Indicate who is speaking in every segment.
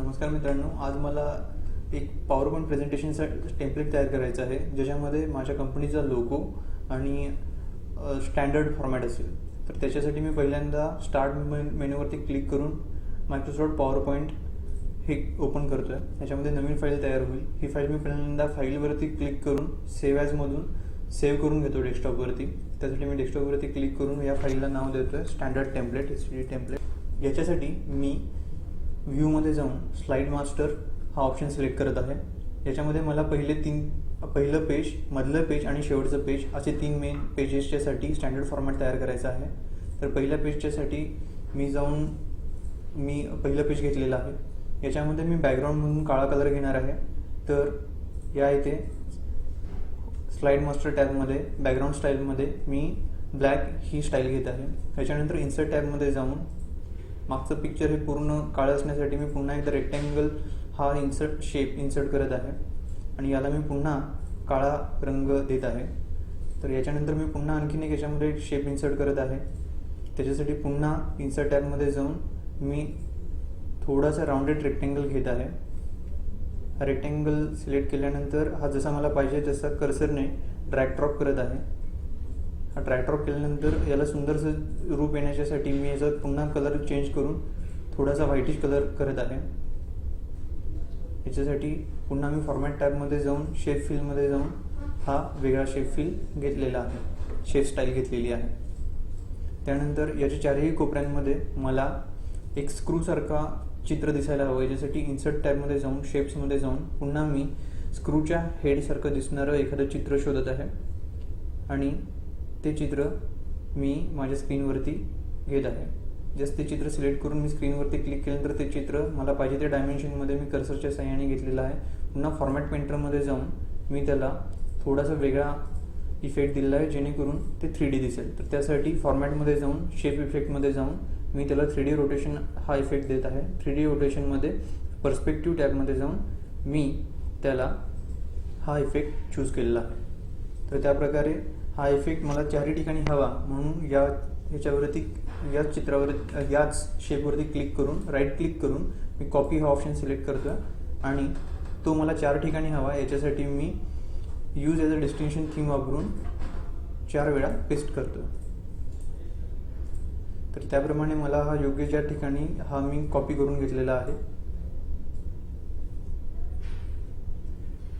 Speaker 1: नमस्कार मित्रांनो आज मला एक पॉवर पॉईंट प्रेझेंटेशनचा टेम्पलेट तयार करायचं आहे ज्याच्यामध्ये माझ्या कंपनीचा लोगो आणि स्टँडर्ड फॉर्मॅट असेल. तर त्याच्यासाठी मी पहिल्यांदा स्टार्ट मेनूवरती क्लिक करून मायक्रोसॉफ्ट पॉवर पॉईंट हे ओपन करतो आहे त्याच्यामध्ये नवीन फाईल तयार होईल. ही फाईल मी पहिल्यांदा फाईलवरती क्लिक करून सेव्ह ॲजमधून सेव्ह करून घेतो डेस्कटॉपवरती त्यासाठी मी डेस्कटॉपवरती क्लिक करून या फाईलला नाव देतो आहे स्टँडर्ड टेम्पलेट एस टेम्पलेट याच्यासाठी मी व्ह्यूमध्ये जाऊन स्लाईड मास्टर हा ऑप्शन सिलेक्ट करत आहे. याच्यामध्ये मला पहिले तीन पहिलं पेज मधलं पेज आणि शेवटचं पेज असे तीन मेन पेजेसच्यासाठी स्टँडर्ड फॉर्मॅट तयार करायचा आहे. तर पहिल्या पेजच्यासाठी मी जाऊन मी पहिलं पेज घेतलेलं आहे. याच्यामध्ये मी बॅकग्राऊंड म्हणून काळा कलर घेणार आहे. तर या इथे स्लाईड मास्टर टॅबमध्ये बॅकग्राऊंड स्टाईलमध्ये मी ब्लॅक ही स्टाईल घेत आहे. त्याच्यानंतर इन्सर्ट टॅबमध्ये जाऊन मागचं पिक्चर हे पूर्ण काळं असण्यासाठी मी पुन्हा एकदा रेक्टँगल हा इन्सर्ट शेप इन्सर्ट करत आहे. आणि याला मी पुन्हा काळा रंग देत आहे. तर याच्यानंतर मी पुन्हा आणखीन एक याच्यामध्ये शेप इन्सर्ट करत आहे. त्याच्यासाठी पुन्हा इन्सर्ट टॅगमध्ये जाऊन मी थोडासा राऊंडेड रेक्टँगल घेत आहे. हा रेक्टँगल सिलेक्ट केल्यानंतर हा जसा मला पाहिजे तसा कर्सरने ड्रॅग ड्रॉप करत आहे. हा ड्रॅग केल्यानंतर याला सुंदरसं रूप येण्याच्यासाठी मी याचा पुन्हा कलर चेंज करून थोडासा व्हाईटिश कलर करत आहे. याच्यासाठी पुन्हा मी फॉर्मॅट टॅबमध्ये जाऊन शेप फिलमध्ये जाऊन हा वेगळा शेप फिल घेतलेला आहे. शेप स्टाईल घेतलेली आहे. त्यानंतर याच्या चारही कोपऱ्यांमध्ये मला एक स्क्रूसारखा चित्र दिसायला हवं. याच्यासाठी इन्सर्ट टॅबमध्ये जाऊन शेप्समध्ये जाऊन पुन्हा मी स्क्रूच्या हेडसारखं दिसणारं एखादं चित्र शोधत आहे. आणि ते चित्र मी माझ्या स्क्रीनवरती घेत आहे. जस्ट ते चित्र सिलेक्ट करून मी स्क्रीनवरती क्लिक केल्यानंतर ते चित्र मला पाहिजे त्या डायमेन्शनमध्ये मी कर्सरच्या सहाय्याने घेतलेलं आहे. पुन्हा फॉर्मॅट पेंटरमध्ये जाऊन मी त्याला थोडासा वेगळा इफेक्ट दिलेला आहे जेणेकरून ते थ्री डी दिसेल. तर त्यासाठी फॉर्मॅटमध्ये जाऊन शेप इफेक्टमध्ये जाऊन मी त्याला थ्री डी रोटेशन हा इफेक्ट देत आहे. थ्री डी रोटेशनमध्ये पर्स्पेक्टिव्ह टॅबमध्ये जाऊन मी त्याला हा इफेक्ट चूज केलेला आहे. तर त्या प्रकारे हा इफेक्ट मला चारही ठिकाणी हवा. म्हणून या ह्याच्यावरती याच चित्रावर याच शेपवरती क्लिक करून राईट क्लिक करून मी कॉपी हा ऑप्शन सिलेक्ट करतो आणि तो मला चार ठिकाणी हवा. याच्यासाठी मी use as a destination theme वापरून चार वेळा पेस्ट करतो तर त्याप्रमाणे मला हा योग्य ज्या ठिकाणी हा मी कॉपी करून घेतलेला आहे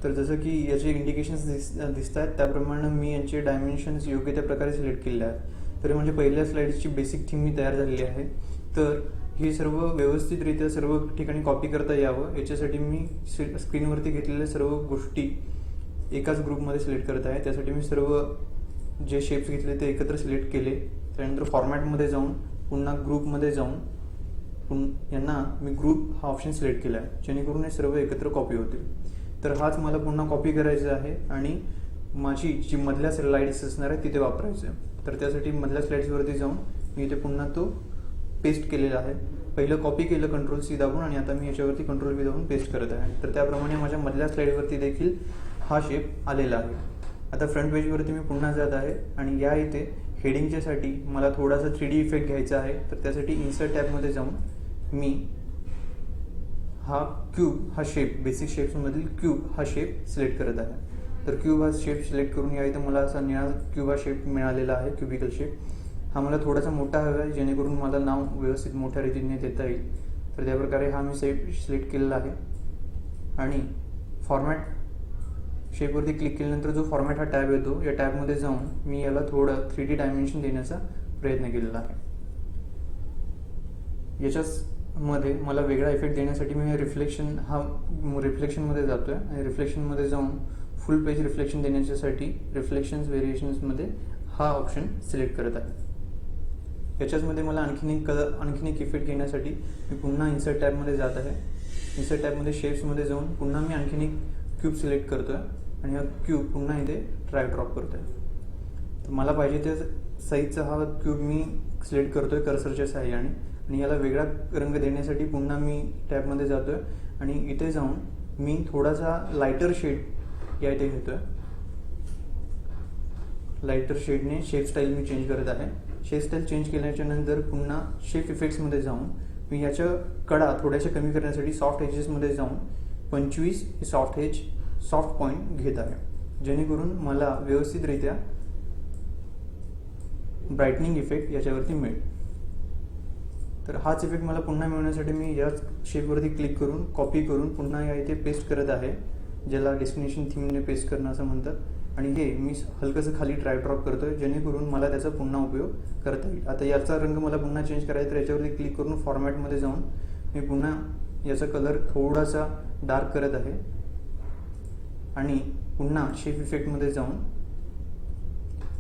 Speaker 1: तर जसं की याचे इंडिकेशन्स दिस दिसत आहेत त्याप्रमाणे मी यांचे डायमेन्शन्स योग्य त्या प्रकारे सिलेक्ट केले आहेत. तर म्हणजे पहिल्या स्लाईड्सची बेसिक थीम मी तयार झालेली आहे. तर हे सर्व व्यवस्थितरित्या सर्व ठिकाणी कॉपी करता यावं. याच्यासाठी मी स्क्रीनवरती घेतलेल्या सर्व गोष्टी एकाच ग्रुपमध्ये सिलेक्ट करत आहे. त्यासाठी मी सर्व जे शेप्स घेतले ते एकत्र सिलेक्ट केले. त्यानंतर फॉर्मॅटमध्ये जाऊन पुन्हा ग्रुपमध्ये जाऊन पुन यांना मी ग्रुप हा ऑप्शन सिलेक्ट केला आहे. जेणेकरून हे सर्व एकत्र कॉपी होतील. तर हाच मला पुन्हा कॉपी करायचा आहे आणि माझी जी मधल्या स्लाईड्स असणार आहे तिथे वापरायचं आहे. तर त्यासाठी मधल्या स्लाईड्सवरती जाऊन मी इथे पुन्हा तो पेस्ट केलेला आहे. पहिलं कॉपी केलं कंट्रोल सी दाबून आणि आता मी याच्यावरती कंट्रोल बी दाबून पेस्ट करत आहे. तर त्याप्रमाणे माझ्या मधल्या स्लाईडवरती देखील हा शेप आलेला आहे. आता फ्रंट पेजवरती मी पुन्हा जात आहे आणि या इथे हेडिंगच्यासाठी मला थोडासा थ्री डी इफेक्ट घ्यायचा आहे. तर त्यासाठी इन्सर्ट टॅबमध्ये जाऊन मी हा क्यूब हा शेप बेसिक शेप्समधील क्यूब हा शेप सिलेक्ट करत आहे. तर क्यूब हा शेप सिलेक्ट करून या इथं मला असा निळा क्यूब हा शेप मिळालेला आहे क्युबिकल शेप हा मला थोडासा मोठा हवा आहे जेणेकरून मला नाव व्यवस्थित मोठ्या रीतीने देता येईल. तर त्या प्रकारे हा मी शेप सिलेक्ट केलेला आहे. आणि फॉर्मॅट शेपवरती क्लिक केल्यानंतर जो फॉर्मॅट हा टॅब येतो या टॅबमध्ये जाऊन मी याला थोडं थ्री डी डायमेन्शन देण्याचा प्रयत्न केलेला आहे. याच्याच मध्ये मला वेगळा इफेक्ट देण्यासाठी मी रिफ्लेक्शन हा रिफ्लेक्शनमध्ये जातो आहे आणि रिफ्लेक्शनमध्ये जाऊन फुल पेज रिफ्लेक्शन देण्याच्यासाठी रिफ्लेक्शन्स व्हेरिएशन्समध्ये हा ऑप्शन सिलेक्ट करत आहे. याच्याचमध्ये मला आणखीन एक कलर आणखीन एक इफेक्ट घेण्यासाठी मी पुन्हा इन्सर्ट टॅबमध्ये जात आहे. इन्सर्ट टॅबमध्ये शेप्समध्ये जाऊन पुन्हा मी आणखीन एक क्यूब सिलेक्ट करतो आहे आणि हा क्यूब पुन्हा इथे ट्रॅक ड्रॉप करतो आहे तर मला पाहिजे त्या साईजचा हा क्यूब मी सिलेक्ट करतो आहे कर्सरच्या साह्याने. आणि याला वेगळा रंग देण्यासाठी पुन्हा मी टॅबमध्ये जातो आहे आणि इथे जाऊन मी थोडासा लायटर शेड या इथे घेतो आहे लायटर शेडने शेप स्टाईल मी चेंज करत आहे. शेप स्टाईल चेंज केल्याच्यानंतर पुन्हा शेप इफेक्ट्समध्ये जाऊन मी याच्या कडा थोड्याशा कमी करण्यासाठी सॉफ्ट एजेसमध्ये जाऊन पंचवीस हे सॉफ्ट एज सॉफ्ट पॉईंट घेत आहे. जेणेकरून मला व्यवस्थितरित्या ब्राईटनिंग इफेक्ट याच्यावरती मिळेल. तर हाच इफेक्ट मला पुन्हा मिळवण्यासाठी मी याच शेपवरती क्लिक करून कॉपी करून पुन्हा या इथे पेस्ट करत आहे ज्याला डेस्टिनेशन थीमने पेस्ट करणं असं म्हणतात. आणि हे मी हलकंसं खाली ड्राय ड्रॉप करतो आहे जेणेकरून मला त्याचा पुन्हा उपयोग करता येईल. आता याचा रंग मला पुन्हा चेंज करायचा तर याच्यावरती क्लिक करून फॉर्मॅटमध्ये जाऊन मी पुन्हा याचा कलर थोडासा डार्क करत आहे. आणि पुन्हा शेप इफेक्टमध्ये जाऊन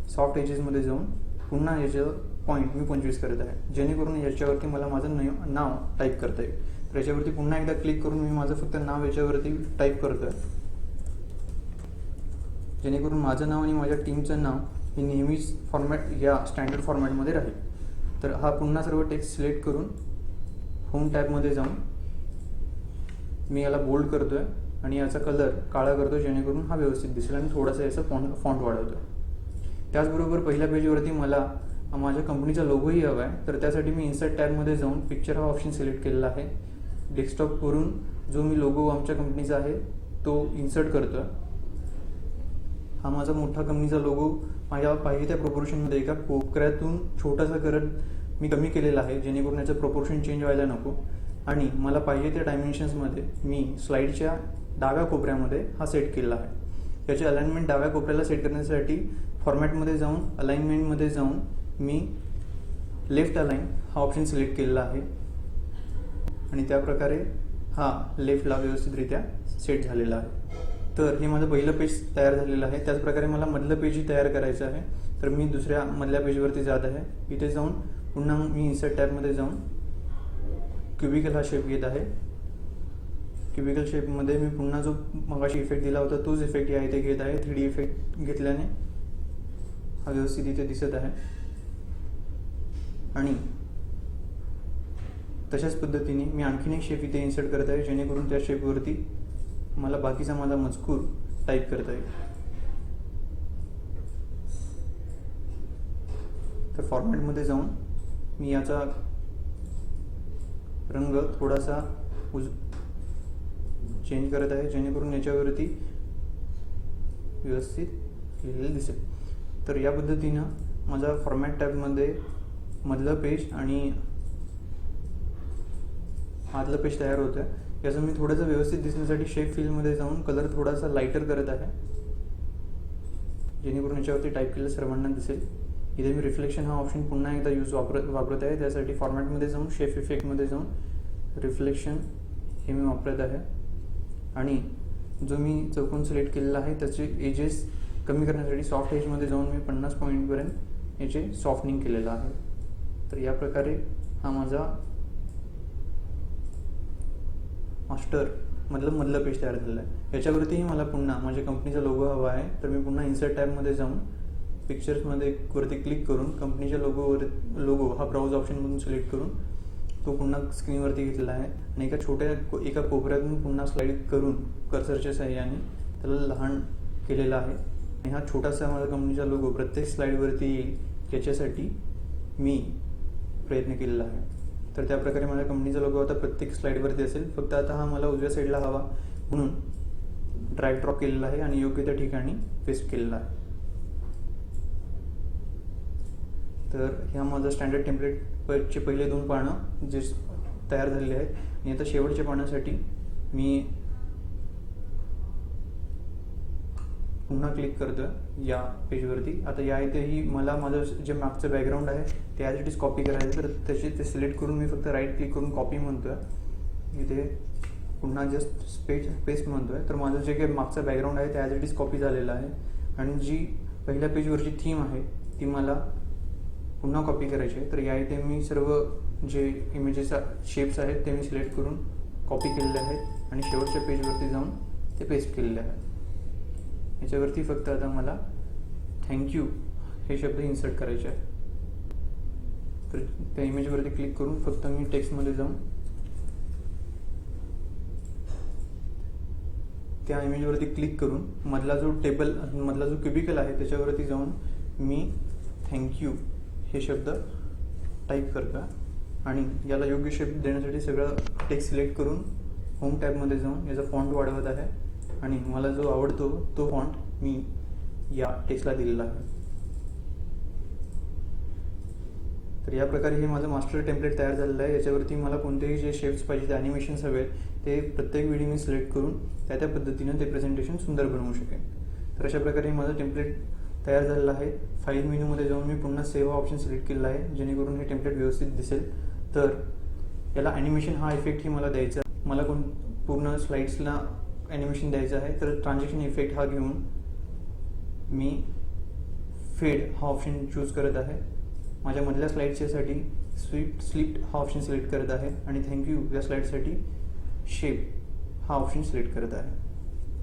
Speaker 1: सॉफ्ट एजेसमध्ये जाऊन पुन्हा याचं पॉईंट मी पंचवीस करत आहे. जेणेकरून याच्यावरती मला माझं नय- नाव टाईप करता येईल. तर याच्यावरती पुन्हा एकदा क्लिक करून मी माझं फक्त नाव याच्यावरती टाईप करतो आहे जेणेकरून माझं नाव आणि माझ्या टीमचं नाव हे नेहमीच फॉर्मॅट या स्टँडर्ड फॉर्मॅटमध्ये राहील. तर हा पुन्हा सर्व टेक्स्ट सिलेक्ट करून होम टॅबमध्ये जाऊन मी याला बोल्ड करतो आहे आणि याचा कलर काळा करतो जेणेकरून हा व्यवस्थित दिसेल आणि थोडासा याचा फॉन्ट फॉन्ट वाढवतो त्याचबरोबर पहिल्या पेजवरती मला माझ्या कंपनीचा लोगोही हवा आहे. तर त्यासाठी मी इन्सर्ट टॅबमध्ये जाऊन पिक्चर हा ऑप्शन सिलेक्ट केलेला आहे. डेस्कटॉपवरून जो मी लोगो आमच्या कंपनीचा आहे तो इन्सर्ट करतो आहे हा माझा मोठा कंपनीचा लोगो माझ्या पाहिजे त्या प्रोपोर्शनमध्ये एका कोपऱ्यातून छोटासा करत मी कमी केलेला आहे जेणेकरून याचं प्रोपोर्शन चेंज व्हायला नको. आणि मला पाहिजे त्या डायमेन्शन्समध्ये मी स्लाईडच्या डाव्या कोपऱ्यामध्ये हा सेट केलेला आहे. त्याचे अलाइनमेंट डाव्या कोपऱ्याला सेट करण्यासाठी फॉर्मॅटमध्ये जाऊन अलाइनमेंटमध्ये जाऊन मी लेफ्ट अलाईन हा ऑप्शन सिलेक्ट केलेला आहे. आणि त्या प्रकारे हा लेफ्टला व्यवस्थितरित्या सेट झालेला आहे. तर हे माझं पहिलं पेज तयार झालेलं आहे. त्याचप्रकारे मला मधलं पेजही तयार करायचं आहे. तर मी दुसऱ्या मधल्या पेजवरती जात आहे. इथे जाऊन पुन्हा मी इन्सर्ट टॅबमध्ये जाऊन क्युबिकल हा शेप घेत आहे. क्युबिकल शेपमध्ये मी पुन्हा जो मगाशी इफेक्ट दिला होता तोच इफेक्ट या इथे घेत आहे. थ्री डी इफेक्ट घेतल्याने हा व्यवस्थित इथे दिसत आहे. आणि तशाच पद्धतीने मी आणखीन एक शेप इथे इन्सर्ट करत आहे जेणेकरून त्या शेपवरती मला बाकीचा माझा मजकूर टाईप करता येईल तर फॉर्मॅटमध्ये जाऊन मी याचा रंग थोडासा उज चेंज करत आहे जेणेकरून याच्यावरती व्यवस्थित लिहिलेलं दिसेल. तर या पद्धतीनं माझा फॉर्मॅट टॅबमध्ये मधलं पेज आणि आतलं पेज तयार होतं आहे याचं मी थोडंसं व्यवस्थित दिसण्यासाठी शेप फिलमध्ये जाऊन कलर थोडासा लाईटर करत आहे. जेणेकरून याच्यावरती टाईप केलेलं सर्वांना दिसेल. इथे मी रिफ्लेक्शन हा ऑप्शन पुन्हा एकदा यूज वापरत वापरत आहे. त्यासाठी फॉर्मॅटमध्ये जाऊन शेफ इफेक्टमध्ये जाऊन रिफ्लेक्शन हे मी वापरत आहे. आणि जो मी चौकून सिलेक्ट केलेला आहे त्याचे एजेस कमी करण्यासाठी सॉफ्ट एजमध्ये जाऊन मी पन्नास पॉईंटपर्यंत याचे सॉफ्टनिंग केलेलं आहे. तर या प्रकारे हा माझा मास्टर मधलं मधलं पेज तयार झालेलं आहे. याच्यावरतीही मला पुन्हा माझ्या कंपनीचा लोगो हवा आहे. तर मी पुन्हा इन्सर्ट टॅबमध्ये जाऊन पिक्चर्समध्ये वरती क्लिक करून कंपनीच्या लोगोवर लोगो हा ब्राउज ऑप्शनमधून सिलेक्ट करून तो पुन्हा स्क्रीनवरती घेतलेला आहे. आणि एका छोट्या एका कोपऱ्यातून पुन्हा स्लाईड करून कर्सरच्या सहाय्याने त्याला लहान केलेला आहे. आणि हा छोटासा माझा कंपनीचा लोगो प्रत्येक स्लाईडवरती येईल. याच्यासाठी मी प्रयत्न केलेला आहे. तर त्या प्रकारे माझ्या कंपनीचा लोगो आता प्रत्येक स्लाईडवरती असेल. फक्त आता हा मला उजव्या साईडला हवा म्हणून ड्रॅग ड्रॉप केलेला आहे आणि योग्य त्या ठिकाणी पेस्ट केलेला आहे. तर ह्या माझं स्टँडर्ड टेम्पलेटचे पहिले दोन पानं जे तयार झालेले आहेत. आणि आता शेवटच्या पानासाठी मी पुन्हा क्लिक करतो या पेजवरती आता या इथेही मला माझं जे मागचं बॅकग्राऊंड आहे ते ॲज इट इज कॉपी करायचं तर त्याचे ते सिलेक्ट करून मी फक्त राईट क्लिक करून कॉपी म्हणतोय. इथे पुन्हा जस्ट स्पेच पेस्ट म्हणतोय. तर माझं जे काही मागचं बॅकग्राऊंड आहे ते ॲज इट इज कॉपी झालेलं आहे. आणि जी पहिल्या पेजवरची थीम आहे ती मला पुन्हा कॉपी करायची आहे. तर या इथे मी सर्व जे इमेजेस शेप्स आहेत ते मी सिलेक्ट करून कॉपी केलेले आहेत. आणि शेवटच्या पेजवरती जाऊन ते पेस्ट केलेले आहेत. याच्यावरती फक्त आता मला थँक्यू हे शब्द इन्सर्ट करायचे आहे तर त्या इमेजवरती क्लिक करून फक्त मी टेक्स्टमध्ये जाऊन त्या इमेजवरती क्लिक करून मधला जो टेबल मधला जो क्युबिकल आहे त्याच्यावरती जाऊन मी थँक्यू हे शब्द टाईप करतो आणि याला योग्य शेप देण्यासाठी सगळं टेक्स्ट सिलेक्ट करून होम टॅबमध्ये जाऊन याचा फॉन्ट वाढवत आहे. आणि मला जो आवडतो तो फॉन्ट मी या टेक्स्टला दिलेला आहे. तर या प्रकारे हे माझं मास्टर टेम्पलेट तयार झालेलं आहे. याच्यावरती मला कोणतेही जे शेप्स पाहिजे ते ॲनिमेशन्स हवे आहेत ते प्रत्येक व्हिडिओ मी सिलेक्ट करून त्या त्या पद्धतीनं ते प्रेझेंटेशन सुंदर बनवू शकेन. तर अशा प्रकारे माझं टेम्पलेट तयार झालेलं आहे. फाईल मेनूमध्ये जाऊन मी पुन्हा सेव्ह ऑप्शन सिलेक्ट केलेला आहे जेणेकरून हे टेम्पलेट व्यवस्थित दिसेल. तर याला ॲनिमेशन हा इफेक्टही मला द्यायचा मला कोण पूर्ण स्लाईड्सला ॲनिमेशन द्यायचं आहे तर ट्रान्झॅक्शन इफेक्ट हा घेऊन मी फेड हा ऑप्शन चूज करत आहे. माझ्या मधल्या स्लाईडच्यासाठी स्वीट स्लिप्ट हा ऑप्शन सिलेक्ट करत आहे आणि थँक्यू या स्लाईडसाठी शेप हा ऑप्शन सिलेक्ट करत आहे.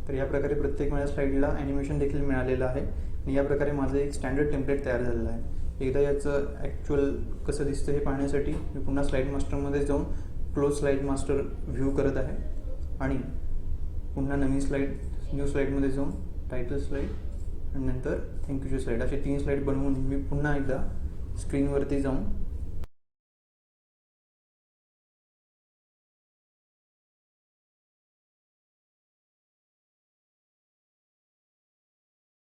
Speaker 1: तर या प्रकारे प्रत्येक माझ्या स्लाईडला ॲनिमेशन देखील मिळालेलं आहे आणि या प्रकारे माझं एक स्टँडर्ड टेम्पलेट तयार झालेलं आहे. एकदा याचं ॲक्च्युअल कसं दिसतं हे पाहण्यासाठी मी पुन्हा स्लाईड मास्टरमध्ये जाऊन क्लोज स्लाईड मास्टर व्ह्यू करत आहे. आणि पुन्हा नवीन स्लाईड न्यू स्लाईडमध्ये जाऊन टायटल स्लाईड आणि नंतर थँक्यूची स्लाईड असे तीन स्लाईड बनवून मी पुन्हा एकदा स्क्रीनवरती जाऊन